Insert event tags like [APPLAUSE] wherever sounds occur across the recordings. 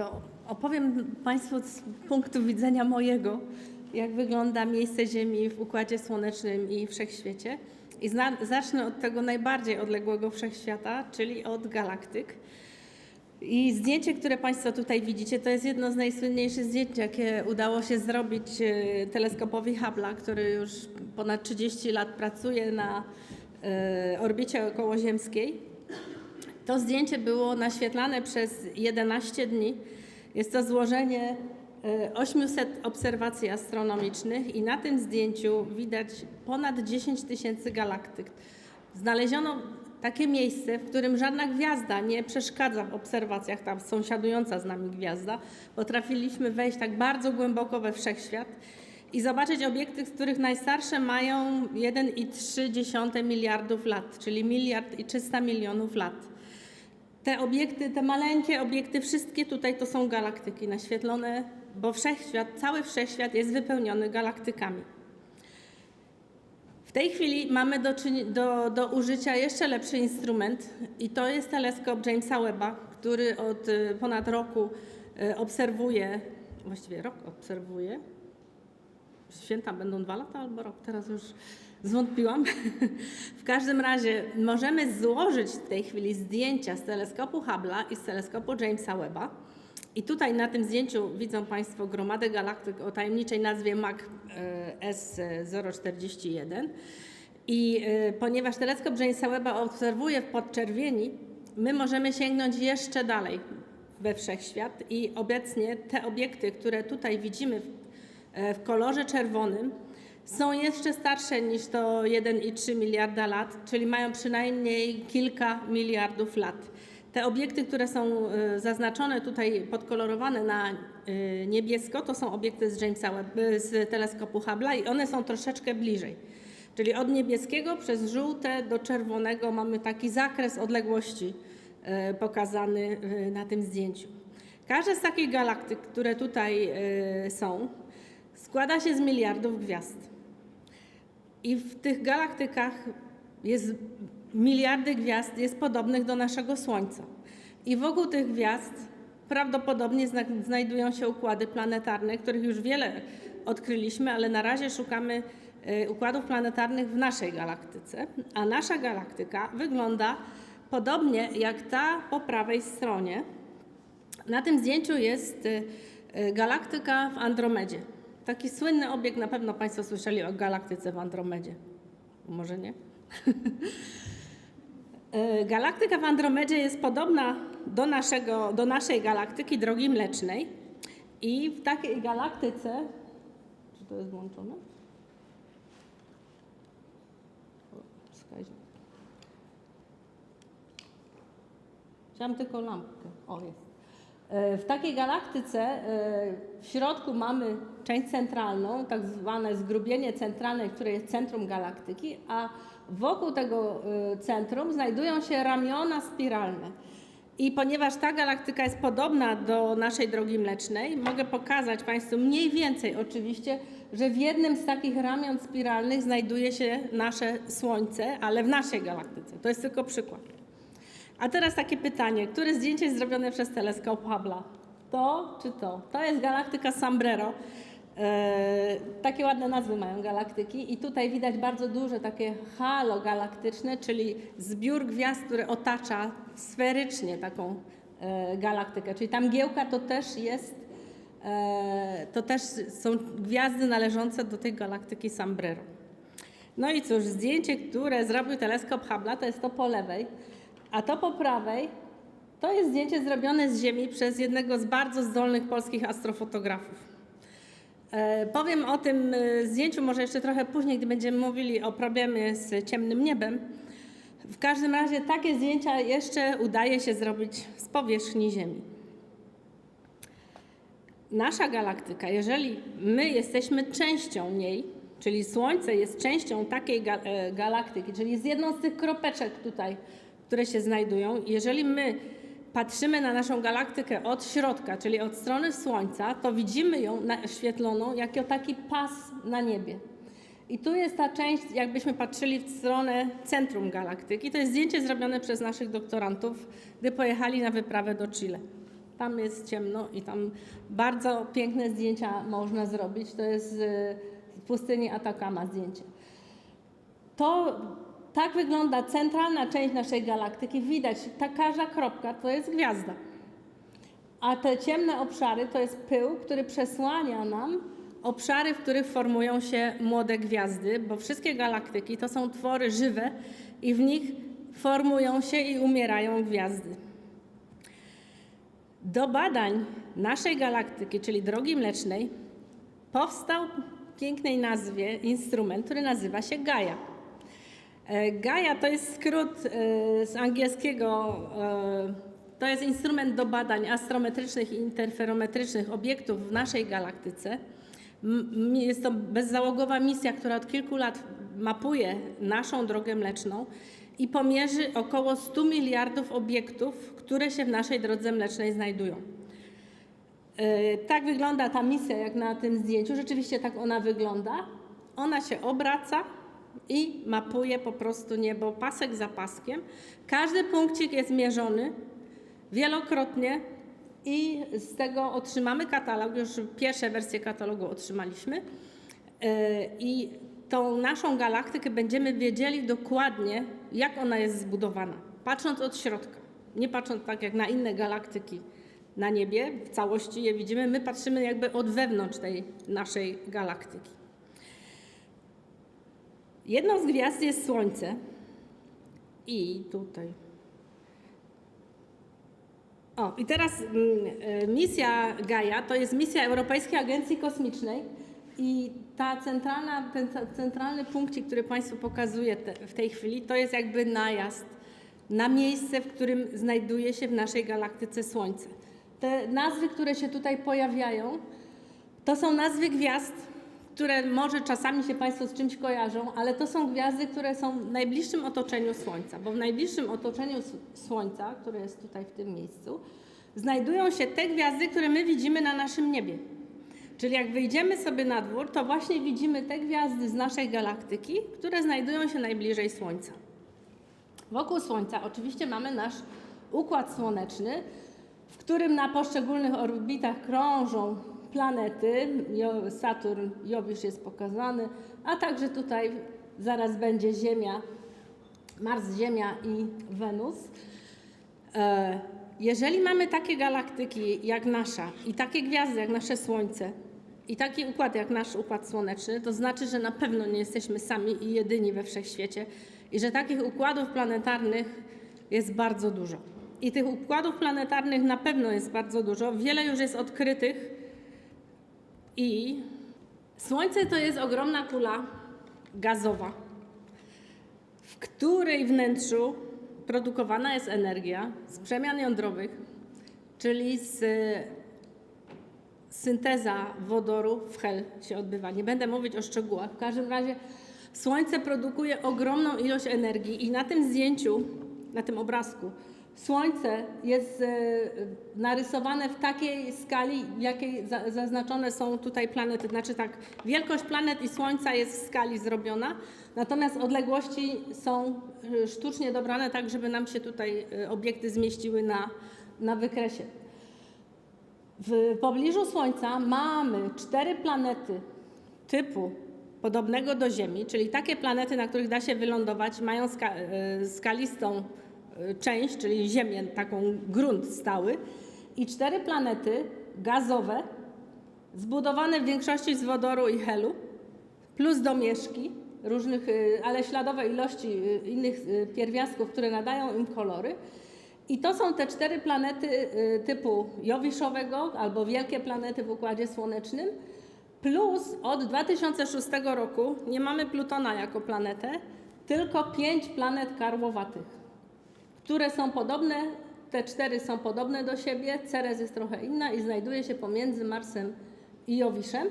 to opowiem Państwu z punktu widzenia mojego, jak wygląda miejsce Ziemi w Układzie Słonecznym i Wszechświecie. I zna, zacznę od tego najbardziej odległego wszechświata, czyli od galaktyk. I zdjęcie, które Państwo tutaj widzicie, to jest jedno z najsłynniejszych zdjęć, jakie udało się zrobić e, teleskopowi Hubble'a, który już ponad 30 lat pracuje na e, orbicie okołoziemskiej. To zdjęcie było naświetlane przez 11 dni. Jest to złożenie e, 800 obserwacji astronomicznych i na tym zdjęciu widać ponad 10 tysięcy galaktyk. Znaleziono takie miejsce, w którym żadna gwiazda nie przeszkadza w obserwacjach, tam sąsiadująca z nami gwiazda. Potrafiliśmy wejść tak bardzo głęboko we wszechświat i zobaczyć obiekty, z których najstarsze mają 1,3 miliardów lat, czyli miliard i 300 milionów lat. Te obiekty, te maleńkie obiekty, wszystkie tutaj to są galaktyki naświetlone, bo wszechświat, cały wszechświat jest wypełniony galaktykami. W tej chwili mamy do, do, do użycia jeszcze lepszy instrument i to jest teleskop Jamesa Webba, który od y, ponad roku y, obserwuje, właściwie rok obserwuje. Święta będą dwa lata albo rok, teraz już zwątpiłam. [LAUGHS] w każdym razie możemy złożyć w tej chwili zdjęcia z teleskopu Hubble'a i z teleskopu Jamesa Webba. I tutaj na tym zdjęciu widzą Państwo gromadę galaktyk o tajemniczej nazwie MAC e, S041. I e, ponieważ teleskop Jamesa Webba obserwuje w podczerwieni, my możemy sięgnąć jeszcze dalej we wszechświat i obecnie te obiekty, które tutaj widzimy w, e, w kolorze czerwonym, są jeszcze starsze niż to 1,3 miliarda lat, czyli mają przynajmniej kilka miliardów lat. Te obiekty, które są e, zaznaczone tutaj, podkolorowane na e, niebiesko, to są obiekty z Jamesa Webb, e, z teleskopu Hubble'a i one są troszeczkę bliżej. Czyli od niebieskiego przez żółte do czerwonego mamy taki zakres odległości pokazany na tym zdjęciu. Każda z takich galaktyk, które tutaj są, składa się z miliardów gwiazd. I w tych galaktykach jest miliardy gwiazd jest podobnych do naszego Słońca. I wokół tych gwiazd prawdopodobnie zna, znajdują się układy planetarne, których już wiele odkryliśmy, ale na razie szukamy e, układów planetarnych w naszej galaktyce. A nasza galaktyka wygląda podobnie jak ta po prawej stronie. Na tym zdjęciu jest e, e, galaktyka w Andromedzie. Taki słynny obiekt, na pewno Państwo słyszeli o galaktyce w Andromedzie. Może nie? [LAUGHS] E, Galaktyka w Andromedzie jest podobna do, naszego, do naszej galaktyki Drogi Mlecznej i w takiej galaktyce, czy to jest włączone? Wskaźnik. Chciałam tylko lampkę. O, jest. E, W takiej galaktyce e, w środku mamy część centralną, tak zwane zgrubienie centralne, które jest centrum galaktyki, a wokół tego e, centrum znajdują się ramiona spiralne. I ponieważ ta galaktyka jest podobna do naszej drogi mlecznej, mogę pokazać Państwu mniej więcej oczywiście, że w jednym z takich ramion spiralnych znajduje się nasze Słońce, ale w naszej galaktyce. To jest tylko przykład. A teraz takie pytanie, które zdjęcie jest zrobione przez teleskop Hubble'a? To czy to? To jest galaktyka Sombrero. E, takie ładne nazwy mają galaktyki i tutaj widać bardzo duże takie halo galaktyczne, czyli zbiór gwiazd, który otacza sferycznie taką e, galaktykę. Czyli tam mgiełka to też jest, e, to też są gwiazdy należące do tej galaktyki Sombrero. No i cóż, zdjęcie, które zrobił teleskop Hubble'a, to jest to po lewej, a to po prawej to jest zdjęcie zrobione z Ziemi przez jednego z bardzo zdolnych polskich astrofotografów. E, powiem o tym e, zdjęciu może jeszcze trochę później, gdy będziemy mówili o problemie z ciemnym niebem. W każdym razie takie zdjęcia jeszcze udaje się zrobić z powierzchni Ziemi. Nasza galaktyka, jeżeli my jesteśmy częścią niej, czyli Słońce jest częścią takiej e, galaktyki, czyli jest jedną z tych kropeczek tutaj, które się znajdują, jeżeli my patrzymy na naszą galaktykę od środka, czyli od strony Słońca, to widzimy ją naświetloną jako taki pas na niebie. I tu jest ta część, jakbyśmy patrzyli w stronę centrum galaktyki. To jest zdjęcie zrobione przez naszych doktorantów, gdy pojechali na wyprawę do Chile. Tam jest ciemno i tam bardzo piękne zdjęcia można zrobić. To jest z z pustyni Atacama zdjęcie. To tak wygląda centralna część naszej galaktyki. Widać, ta każda kropka to jest gwiazda. A te ciemne obszary to jest pył, który przesłania nam obszary, w których formują się młode gwiazdy, bo wszystkie galaktyki to są twory żywe i w nich formują się i umierają gwiazdy. Do badań naszej galaktyki, czyli Drogi Mlecznej, powstał pięknej nazwie instrument, który nazywa się Gaia. E, Gaia to jest skrót e, z angielskiego. e, To jest instrument do badań astrometrycznych i interferometrycznych obiektów w naszej galaktyce. Jest to bezzałogowa misja, która od kilku lat mapuje naszą drogę mleczną i pomierzy około 100 miliardów obiektów, które się w naszej drodze mlecznej znajdują. Tak wygląda ta misja, jak na tym zdjęciu. Rzeczywiście tak ona wygląda. Ona się obraca i mapuje po prostu niebo pasek za paskiem. Każdy punkcik jest mierzony wielokrotnie i z tego otrzymamy katalog. Już pierwsze wersje katalogu otrzymaliśmy. E, I tą naszą galaktykę będziemy wiedzieli dokładnie, jak ona jest zbudowana, patrząc od środka. Nie patrząc tak jak na inne galaktyki na niebie, w całości je widzimy, my patrzymy jakby od wewnątrz tej naszej galaktyki. Jedną z gwiazd jest Słońce i tutaj. O, i teraz mm, e, misja Gaia to jest misja Europejskiej Agencji Kosmicznej i ta centralna, ten centralny punkcik, który Państwu pokazuję te, w tej chwili, to jest jakby najazd na miejsce, w którym znajduje się w naszej galaktyce Słońce. Te nazwy, które się tutaj pojawiają, to są nazwy gwiazd, które może czasami się Państwo z czymś kojarzą, ale to są gwiazdy, które są w najbliższym otoczeniu Słońca, bo w najbliższym otoczeniu Słońca, które jest tutaj w tym miejscu, znajdują się te gwiazdy, które my widzimy na naszym niebie. Czyli jak wyjdziemy sobie na dwór, to właśnie widzimy te gwiazdy z naszej galaktyki, które znajdują się najbliżej Słońca. Wokół Słońca oczywiście mamy nasz układ słoneczny, w którym na poszczególnych orbitach krążą planety. Saturn, Jowisz jest pokazany, a także tutaj zaraz będzie Ziemia, Mars, Ziemia i Wenus. E, Jeżeli mamy takie galaktyki jak nasza i takie gwiazdy jak nasze Słońce i taki układ jak nasz układ słoneczny, to znaczy, że na pewno nie jesteśmy sami i jedyni we wszechświecie i że takich układów planetarnych jest bardzo dużo. I tych układów planetarnych na pewno jest bardzo dużo. Wiele już jest odkrytych i Słońce to jest ogromna kula gazowa, w której wnętrzu produkowana jest energia z przemian jądrowych, czyli z synteza wodoru w hel się odbywa. Nie będę mówić o szczegółach. W każdym razie Słońce produkuje ogromną ilość energii i na tym zdjęciu, na tym obrazku, Słońce jest e, narysowane w takiej skali, jakiej za- zaznaczone są tutaj planety. Znaczy tak, wielkość planet i Słońca jest w skali zrobiona, natomiast odległości są e, sztucznie dobrane tak, żeby nam się tutaj e, obiekty zmieściły na, na wykresie. W pobliżu Słońca mamy cztery planety typu podobnego do Ziemi, czyli takie planety, na których da się wylądować, mają ska skalistą część, czyli Ziemię, taką grunt stały, i cztery planety gazowe, zbudowane w większości z wodoru i helu, plus domieszki różnych, e, ale śladowe ilości e, innych e, pierwiastków, które nadają im kolory. I to są te cztery planety y, typu Jowiszowego albo wielkie planety w Układzie Słonecznym. Plus od 2006 roku nie mamy Plutona jako planetę, tylko pięć planet karłowatych, które są podobne, te cztery są podobne do siebie, Ceres jest trochę inna i znajduje się pomiędzy Marsem i Jowiszem.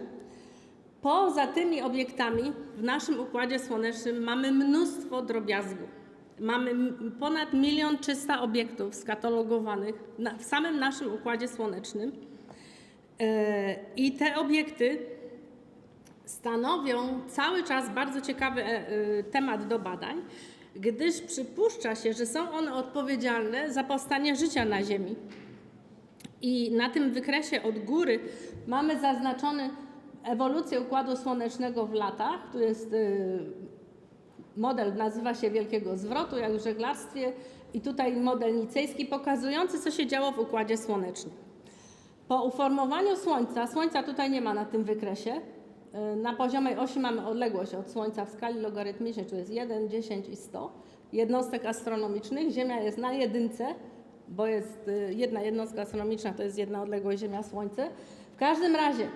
Poza tymi obiektami w naszym Układzie Słonecznym mamy mnóstwo drobiazgu. Mamy ponad 1 300 obiektów skatalogowanych w samym naszym Układzie Słonecznym. E, I te obiekty stanowią cały czas bardzo ciekawy e, e, temat do badań, gdyż przypuszcza się, że są one odpowiedzialne za powstanie życia na Ziemi. I na tym wykresie od góry mamy zaznaczony ewolucję Układu Słonecznego w latach. Tu jest y, model, nazywa się Wielkiego Zwrotu, jak w żeglarstwie. I tutaj model nicejski pokazujący, co się działo w Układzie Słonecznym. Po uformowaniu Słońca, Słońca tutaj nie ma na tym wykresie, na poziomej osi mamy odległość od Słońca w skali logarytmicznej, to jest 1, 10 i 100 jednostek astronomicznych. Ziemia jest na jedynce, bo jest y, jedna jednostka astronomiczna, to jest jedna odległość Ziemia-Słońce. W każdym razie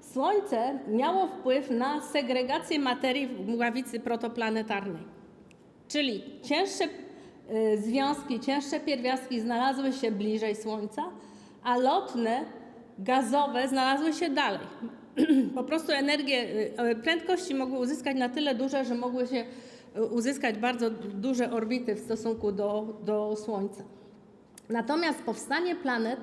Słońce miało wpływ na segregację materii w mgławicy protoplanetarnej. Czyli cięższe y, związki, cięższe pierwiastki znalazły się bliżej Słońca, a lotne, gazowe znalazły się dalej. [CLEARS THROAT] Po prostu energię, y, prędkości mogły uzyskać na tyle duże, że mogły się y, uzyskać bardzo duże orbity w stosunku do, do Słońca. Natomiast powstanie planet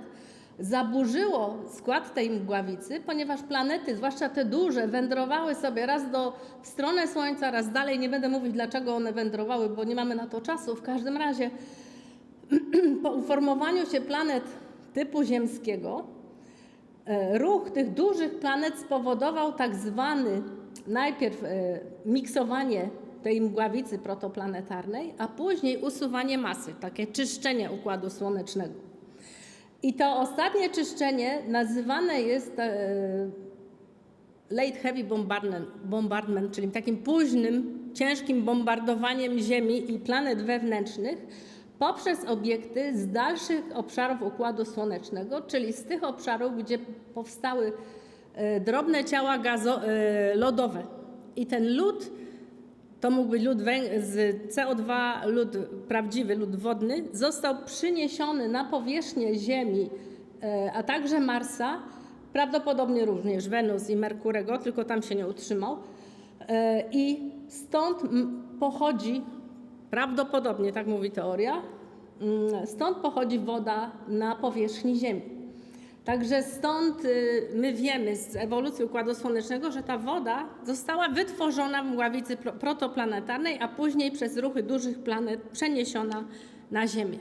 zaburzyło skład tej mgławicy, ponieważ planety, zwłaszcza te duże, wędrowały sobie raz do, w stronę Słońca, raz dalej. Nie będę mówić, dlaczego one wędrowały, bo nie mamy na to czasu. W każdym razie [CLEARS THROAT] po uformowaniu się planet typu ziemskiego, ruch tych dużych planet spowodował tak zwany najpierw e, miksowanie tej mgławicy protoplanetarnej, a później usuwanie masy, takie czyszczenie układu słonecznego. I to ostatnie czyszczenie nazywane jest e, late heavy bombardment, bombardment, czyli takim późnym, ciężkim bombardowaniem Ziemi i planet wewnętrznych poprzez obiekty z dalszych obszarów Układu Słonecznego, czyli z tych obszarów, gdzie powstały e, drobne ciała gazo, e, lodowe. I ten lód to mógł być lód z CO2, lód prawdziwy, lód wodny, został przyniesiony na powierzchnię Ziemi, e, a także Marsa, prawdopodobnie również Wenus i Merkurego, tylko tam się nie utrzymał. I stąd pochodzi, prawdopodobnie, tak mówi teoria, mm, stąd pochodzi woda na powierzchni Ziemi. Także stąd y, my wiemy z ewolucji Układu Słonecznego, że ta woda została wytworzona w mgławicy pro- protoplanetarnej, a później przez ruchy dużych planet przeniesiona na Ziemię.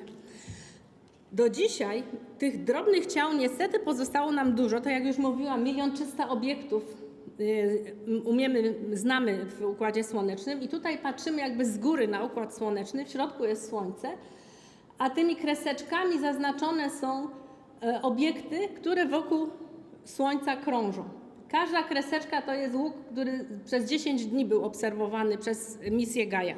Do dzisiaj tych drobnych ciał niestety pozostało nam dużo. Tak jak już mówiłam, milion trzysta obiektów umiemy, znamy w Układzie Słonecznym i tutaj patrzymy jakby z góry na Układ Słoneczny. W środku jest Słońce, a tymi kreseczkami zaznaczone są e, obiekty, które wokół Słońca krążą. Każda kreseczka to jest łuk, który przez 10 dni był obserwowany przez misję Gaia.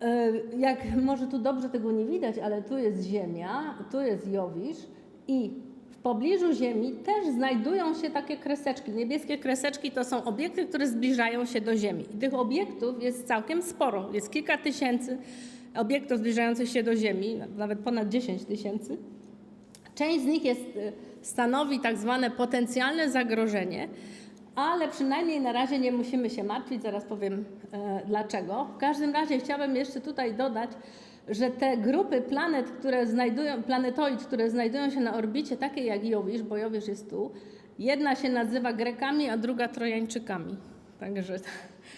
E, Jak może tu dobrze tego nie widać, ale tu jest Ziemia, tu jest Jowisz i pobliżu Ziemi też znajdują się takie kreseczki. Niebieskie kreseczki to są obiekty, które zbliżają się do Ziemi. I tych obiektów jest całkiem sporo. Jest kilka tysięcy obiektów zbliżających się do Ziemi, nawet ponad 10 tysięcy. Część z nich jest, y, stanowi tak zwane potencjalne zagrożenie, ale przynajmniej na razie nie musimy się martwić, zaraz powiem e, dlaczego. W każdym razie chciałabym jeszcze tutaj dodać, że te grupy planet, które znajdują, planetoid, które znajdują się na orbicie, takie jak Jowisz, bo Jowisz jest tu, jedna się nazywa Grekami, a druga Trojańczykami. Także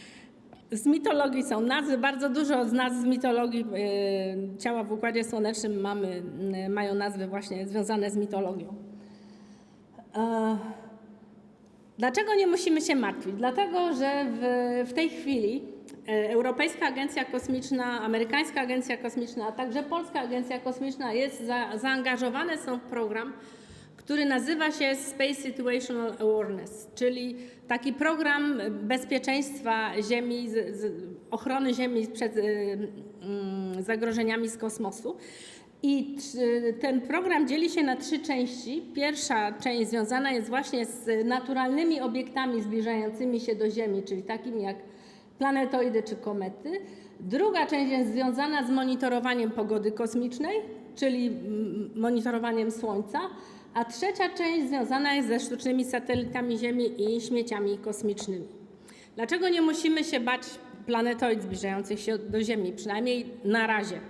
[LAUGHS] z mitologii są nazwy, bardzo dużo z nazw z mitologii e, ciała w Układzie Słonecznym mamy, mają nazwy właśnie związane z mitologią. E, Dlaczego nie musimy się martwić? Dlatego, że w, w tej chwili e, Europejska Agencja Kosmiczna, Amerykańska Agencja Kosmiczna, a także Polska Agencja Kosmiczna jest za, zaangażowane są w program, który nazywa się Space Situational Awareness, czyli taki program bezpieczeństwa Ziemi, z, z, ochrony Ziemi przed y, mm, zagrożeniami z kosmosu. I ten program dzieli się na trzy części. Pierwsza część związana jest właśnie z naturalnymi obiektami zbliżającymi się do Ziemi, czyli takimi jak planetoidy czy komety. Druga część jest związana z monitorowaniem pogody kosmicznej, czyli monitorowaniem Słońca. A trzecia część związana jest ze sztucznymi satelitami Ziemi i śmieciami kosmicznymi. Dlaczego nie musimy się bać planetoid zbliżających się do Ziemi, przynajmniej na razie?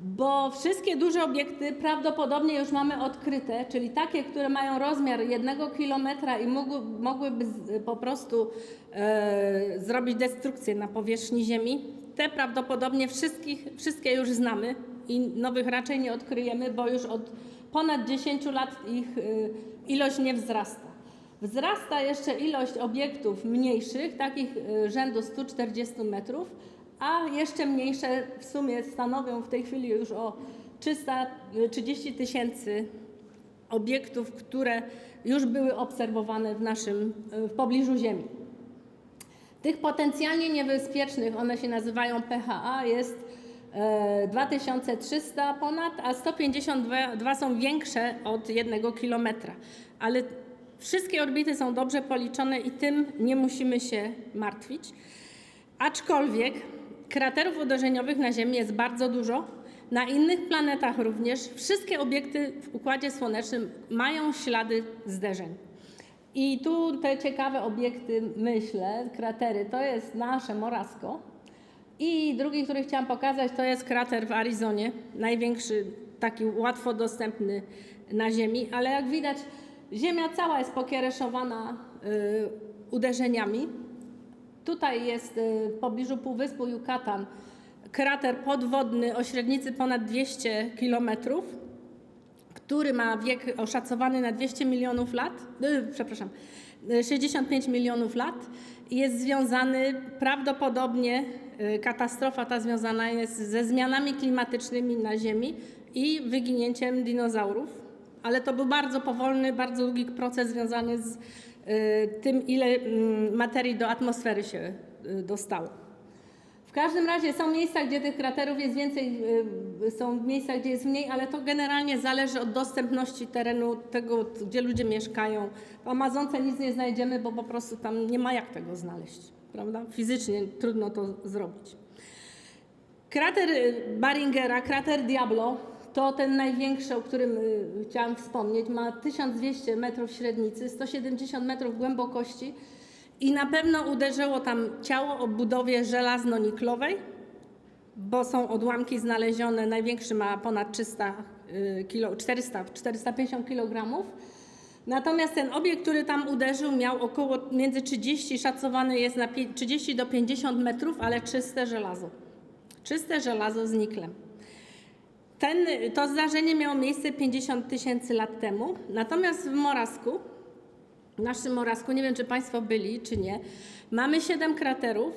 Bo wszystkie duże obiekty prawdopodobnie już mamy odkryte, czyli takie, które mają rozmiar jednego kilometra i mógł, mogłyby po prostu e, zrobić destrukcję na powierzchni Ziemi. Te prawdopodobnie wszystkich, wszystkie już znamy i nowych raczej nie odkryjemy, bo już od ponad 10 lat ich y, ilość nie wzrasta. Wzrasta jeszcze ilość obiektów mniejszych, takich y, rzędu 140 metrów, a jeszcze mniejsze w sumie stanowią w tej chwili już o 330 tysięcy obiektów, które już były obserwowane w naszym, y, w pobliżu Ziemi. Tych potencjalnie niebezpiecznych, one się nazywają PHA, jest e, 2300 ponad, a 152 są większe od jednego kilometra. Ale wszystkie orbity są dobrze policzone i tym nie musimy się martwić. Aczkolwiek kraterów uderzeniowych na Ziemi jest bardzo dużo. Na innych planetach również wszystkie obiekty w Układzie Słonecznym mają ślady zderzeń. I tu te ciekawe obiekty, myślę, kratery, to jest nasze Morasko. I drugi, który chciałam pokazać, to jest krater w Arizonie, największy, taki łatwo dostępny na Ziemi, ale jak widać, Ziemia cała jest pokiereszowana y, uderzeniami. Tutaj jest y, w pobliżu Półwyspu Yucatan krater podwodny o średnicy ponad 200 kilometrów który ma wiek oszacowany na 200 milionów lat, y, przepraszam, y, 65 milionów lat, jest związany prawdopodobnie, y, katastrofa ta związana jest ze zmianami klimatycznymi na Ziemi i wyginięciem dinozaurów. Ale to był bardzo powolny, bardzo długi proces związany z y, tym, ile mm, materii do atmosfery się y, dostało. W każdym razie są miejsca, gdzie tych kraterów jest więcej, y, są miejsca, gdzie jest mniej, ale to generalnie zależy od dostępności terenu, tego, gdzie ludzie mieszkają. W Amazonce nic nie znajdziemy, bo po prostu tam nie ma jak tego znaleźć, prawda? Fizycznie trudno to zrobić. Krater y, Baringera, krater Diablo, to ten największy, o którym y, chciałam wspomnieć, ma 1200 metrów średnicy, 170 metrów głębokości i na pewno uderzyło tam ciało o budowie żelazno-niklowej, bo są odłamki znalezione, największy ma ponad 300 y, kilo, 400, 450 kg. Natomiast ten obiekt, który tam uderzył, miał około między 30, szacowany jest na pie- 30 do 50 metrów, ale czyste żelazo. Czyste żelazo z niklem. Ten, to zdarzenie miało miejsce 50 tysięcy lat temu, natomiast w Morasku, w naszym Morasku, nie wiem czy Państwo byli, czy nie, mamy siedem kraterów.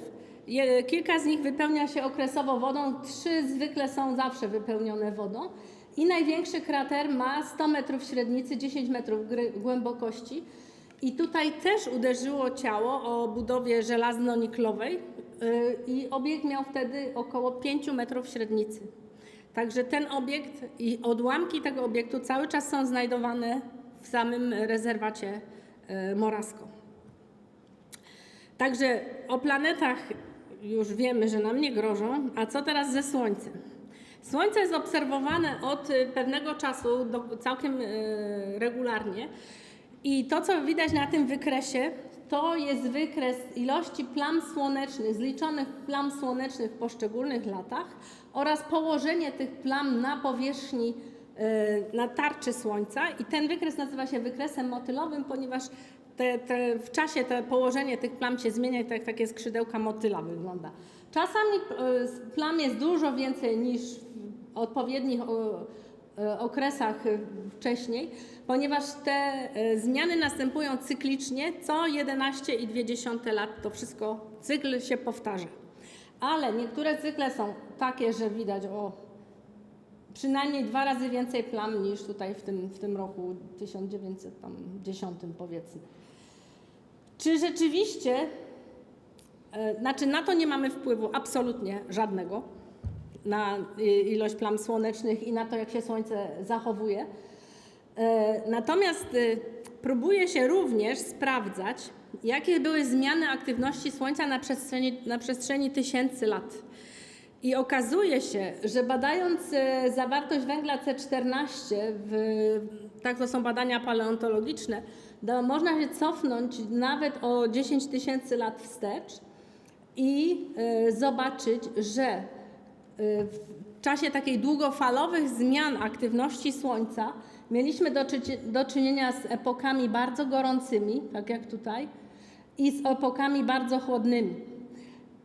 Kilka z nich wypełnia się okresowo wodą, trzy zwykle są zawsze wypełnione wodą. I największy krater ma 100 metrów średnicy, 10 metrów głębokości. I tutaj też uderzyło ciało o budowie żelazno-niklowej yy, i obiekt miał wtedy około 5 metrów średnicy. Także ten obiekt i odłamki tego obiektu cały czas są znajdowane w samym rezerwacie y, Morasko. Także o planetach już wiemy, że nam nie grożą, a co teraz ze Słońcem? Słońce jest obserwowane od y, pewnego czasu do, całkiem y, regularnie i to, co widać na tym wykresie, to jest wykres ilości plam słonecznych, zliczonych plam słonecznych w poszczególnych latach oraz położenie tych plam na powierzchni, y, na tarczy Słońca. I ten wykres nazywa się wykresem motylowym, ponieważ te, te, w czasie to położenie tych plam się zmienia i tak, takie skrzydełka motyla wygląda. Czasami y, plam jest dużo więcej niż w odpowiednich e, okresach wcześniej, ponieważ te zmiany następują cyklicznie, co 11,2 lat to wszystko, cykl się powtarza. Ale niektóre cykle są takie, że widać o przynajmniej dwa razy więcej plam niż tutaj w tym, w tym roku 1910 powiedzmy. Czy rzeczywiście, e, znaczy na to nie mamy wpływu absolutnie żadnego, na y, ilość plam słonecznych i na to, jak się Słońce zachowuje. E, Natomiast próbuje się również sprawdzać, jakie były zmiany aktywności Słońca na przestrzeni, na przestrzeni tysięcy lat. I okazuje się, że badając e, zawartość węgla C14, w, tak to są badania paleontologiczne, można się cofnąć nawet o 10 tysięcy lat wstecz i e, zobaczyć, że e, w czasie takiej długofalowych zmian aktywności Słońca mieliśmy do, czyci- do czynienia z epokami bardzo gorącymi, tak jak tutaj, i z epokami bardzo chłodnymi.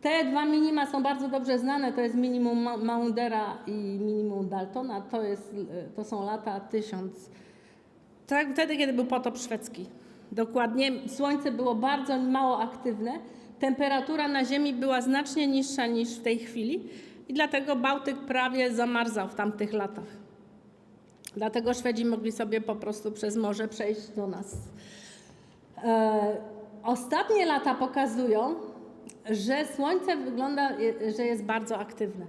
Te dwa minima są bardzo dobrze znane, to jest minimum Ma- Maundera i minimum Daltona, to, jest, to są lata 1000, tak wtedy, kiedy był potop szwedzki. Dokładnie, słońce było bardzo mało aktywne, temperatura na Ziemi była znacznie niższa niż w tej chwili i dlatego Bałtyk prawie zamarzał w tamtych latach. Dlatego Szwedzi mogli sobie po prostu przez morze przejść do nas. E, ostatnie lata pokazują, że Słońce wygląda, że jest bardzo aktywne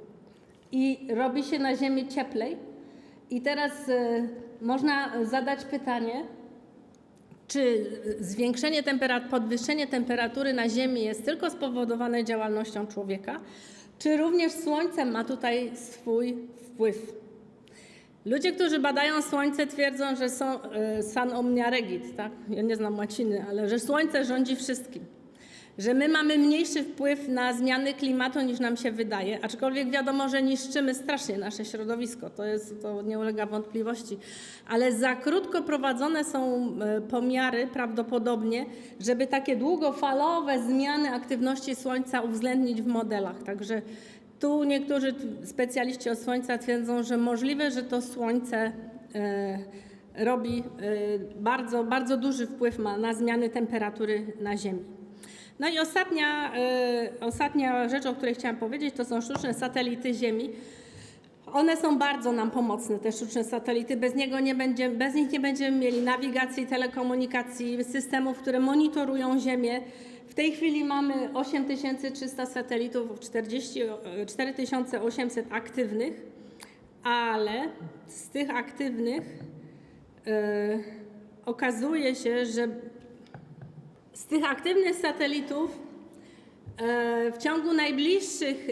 i robi się na Ziemi cieplej. I teraz e, można zadać pytanie, czy zwiększenie temperat- podwyższenie temperatury na Ziemi jest tylko spowodowane działalnością człowieka, czy również Słońce ma tutaj swój wpływ? Ludzie, którzy badają Słońce, twierdzą, że są e, san omnia regit, tak? Ja nie znam łaciny, ale że Słońce rządzi wszystkim. Że my mamy mniejszy wpływ na zmiany klimatu niż nam się wydaje, aczkolwiek wiadomo, że niszczymy strasznie nasze środowisko, to, jest, to nie ulega wątpliwości. Ale za krótko prowadzone są e, pomiary prawdopodobnie, żeby takie długofalowe zmiany aktywności Słońca uwzględnić w modelach. Także tu niektórzy specjaliści od Słońca twierdzą, że możliwe, że to Słońce e, robi e, bardzo, bardzo duży wpływ ma na zmiany temperatury na Ziemi. No i ostatnia, e, ostatnia rzecz, o której chciałam powiedzieć, to są sztuczne satelity Ziemi. One są bardzo nam pomocne, te sztuczne satelity. Bez, niego nie będzie, bez nich nie będziemy mieli nawigacji, telekomunikacji, systemów, które monitorują Ziemię. Tej chwili mamy 8300 satelitów, 40, e, 4800 aktywnych, ale z tych aktywnych e, okazuje się, że z tych aktywnych satelitów e, w ciągu najbliższych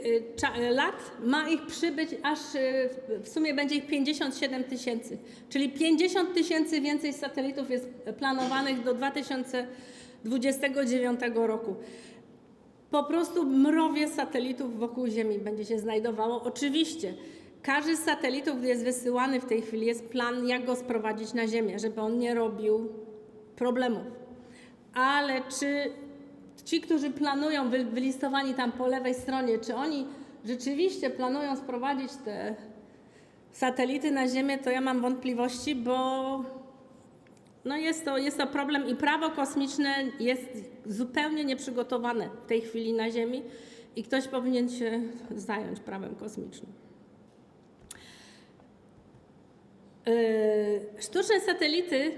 lat ma ich przybyć aż w- sumie będzie ich 57 tysięcy. Czyli 50 tysięcy więcej satelitów jest planowanych do 2029 roku. Po prostu mrowie satelitów wokół Ziemi będzie się znajdowało. Oczywiście każdy z satelitów, gdy jest wysyłany w tej chwili, jest plan, jak go sprowadzić na Ziemię, żeby on nie robił problemów. Ale czy ci, którzy planują, wy- wylistowani tam po lewej stronie, czy oni rzeczywiście planują sprowadzić te satelity na Ziemię, to ja mam wątpliwości, bo no jest, to, jest to problem i prawo kosmiczne jest zupełnie nieprzygotowane w tej chwili na Ziemi i ktoś powinien się zająć prawem kosmicznym. Yy, Sztuczne satelity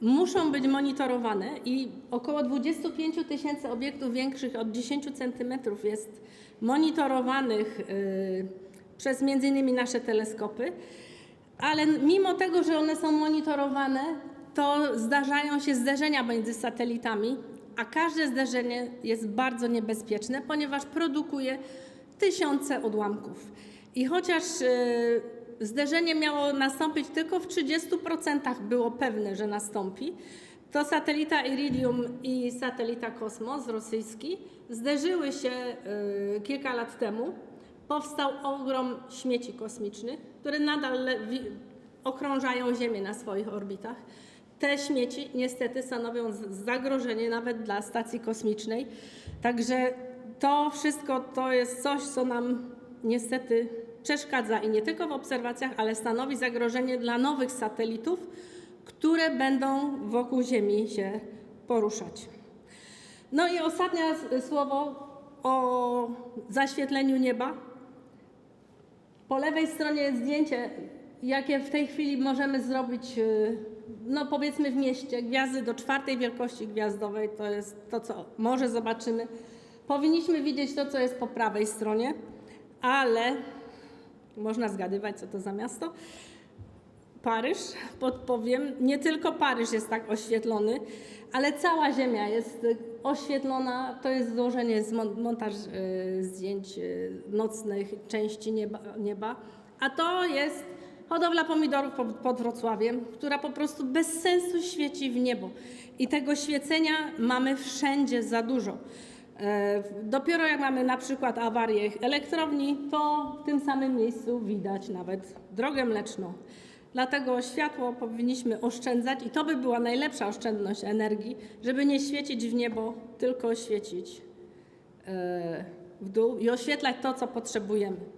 muszą być monitorowane i około 25 tysięcy obiektów większych od 10 centymetrów jest monitorowanych yy, przez innymi nasze teleskopy, ale mimo tego, że one są monitorowane, to zdarzają się zderzenia między satelitami, a każde zderzenie jest bardzo niebezpieczne, ponieważ produkuje tysiące odłamków. I chociaż e, zderzenie miało nastąpić tylko w 30% było pewne, że nastąpi, to satelita Iridium i satelita Kosmos rosyjski zderzyły się e, kilka lat temu. Powstał ogrom śmieci kosmicznych, które nadal okrążają Ziemię na swoich orbitach. Te śmieci niestety stanowią zagrożenie nawet dla stacji kosmicznej. Także to wszystko to jest coś, co nam niestety przeszkadza i nie tylko w obserwacjach, ale stanowi zagrożenie dla nowych satelitów, które będą wokół Ziemi się poruszać. No i ostatnie słowo o zaświetleniu nieba. Po lewej stronie jest zdjęcie, jakie w tej chwili możemy zrobić, y, no powiedzmy w mieście, gwiazdy do czwartej wielkości gwiazdowej, to jest to, co może zobaczymy. Powinniśmy widzieć to, co jest po prawej stronie, ale można zgadywać, co to za miasto. Paryż, podpowiem, nie tylko Paryż jest tak oświetlony, ale cała Ziemia jest oświetlona. To jest złożenie, montaż y, zdjęć y, nocnych części nieba, nieba. A to jest hodowla pomidorów pod, Wrocławiem, która po prostu bez sensu świeci w niebo. I tego świecenia mamy wszędzie za dużo. E, Dopiero jak mamy na przykład awarię elektrowni, to w tym samym miejscu widać nawet drogę mleczną. Dlatego światło powinniśmy oszczędzać i to by była najlepsza oszczędność energii, żeby nie świecić w niebo, tylko świecić e, w dół i oświetlać to, co potrzebujemy.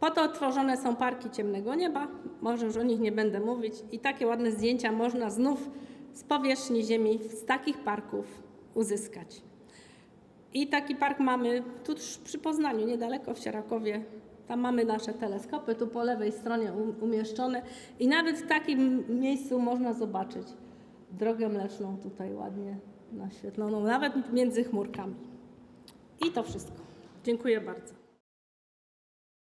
Po to tworzone są parki ciemnego nieba, może już o nich nie będę mówić, i takie ładne zdjęcia można znów z powierzchni Ziemi, z takich parków uzyskać. I taki park mamy tuż przy Poznaniu, niedaleko w Sierakowie. Tam mamy nasze teleskopy, tu po lewej stronie um- umieszczone. I nawet w takim miejscu można zobaczyć drogę mleczną tutaj ładnie naświetloną, nawet między chmurkami. I to wszystko. Dziękuję bardzo.